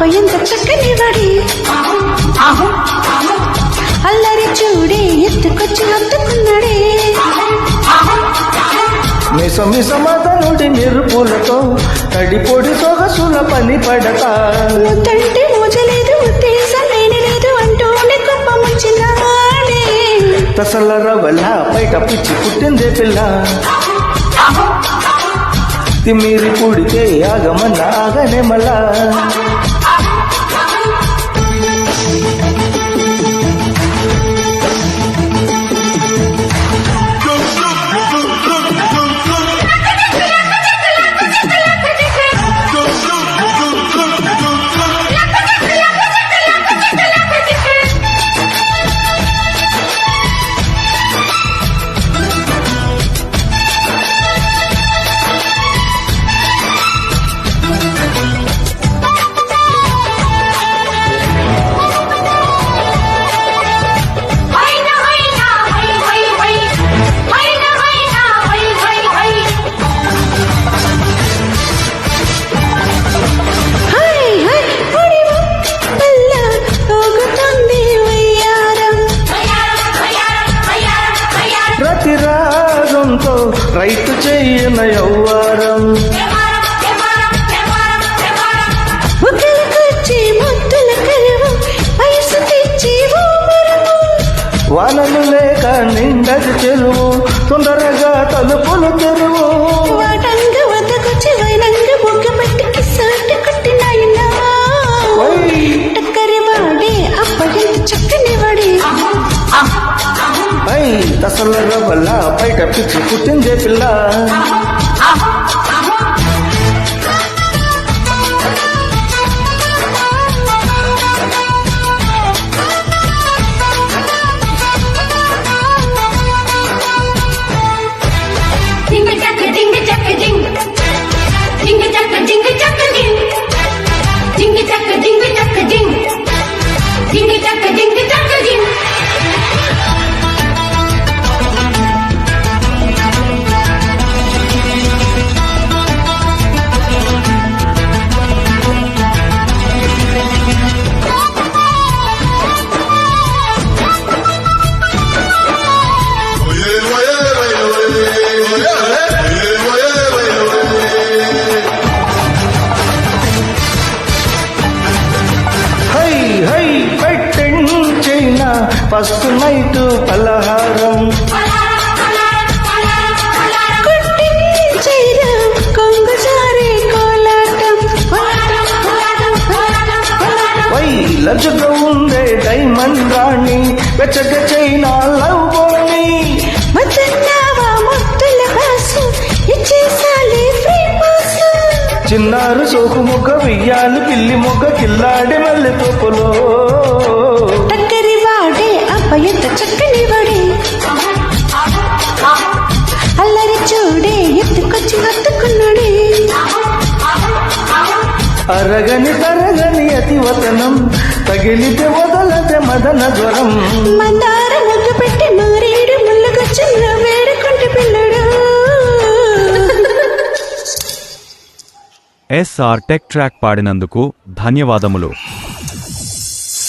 పడి అల్లరి చూడే ఎత్తుకొచ్చి హత్తుకున్నాడే. మిస మిసమతనుడి మెరుపులతో తడిపొడి సొగసుల పని పడతా ముద్దంటే మోజలేదు లేదు అంటూనే గొప్ప ముంచినాడే తసల రవల బయట పిచ్చి పుట్టిందే పిల్ల. తిమ్మిరి పుడితే ఆగమన్న ఆగనే మళ్ళా నిండది చెరువు తొందరగా తలుపులు తెరువు. వాటంగ వద్దకొచ్చి వైనంగ బొగ్గ పట్టికి సాటి కొట్టినాయినా. ఓయ్. టక్కరి వాడే అప్పగింత చక్కని వాడే. ఐ తసల రవల బయట పిచ్చి పుట్టిందే పిల్ల. ఫస్ట్ నైట్ పలహారం. కొట్టించేరా కొంగు డైమండ్ రాణి వెచ్చక చైనా లవ్ బోని. చిన్నారు సోకు మొగ్గ వెయ్యాలి పిల్లి మొగ్గ కిల్లాడి మల్లె తోపులో. వాడే అబ్బయ్యంత చక్కని వాడే. అల్లరి చూడే ఎత్తుకొచ్చి హత్తుకున్నాడే. అరగని తరగని అతివతనం తగిలితే వదలతే మదన జ్వరం. మందార ముద్దు పెట్టి నూరేడు ముళ్ళకొచ్చిన వేడుకుంటే పిల్లడు. ఎస్ఆర్ టెక్ ట్రాక్ పాడినందుకు ధన్యవాదములు.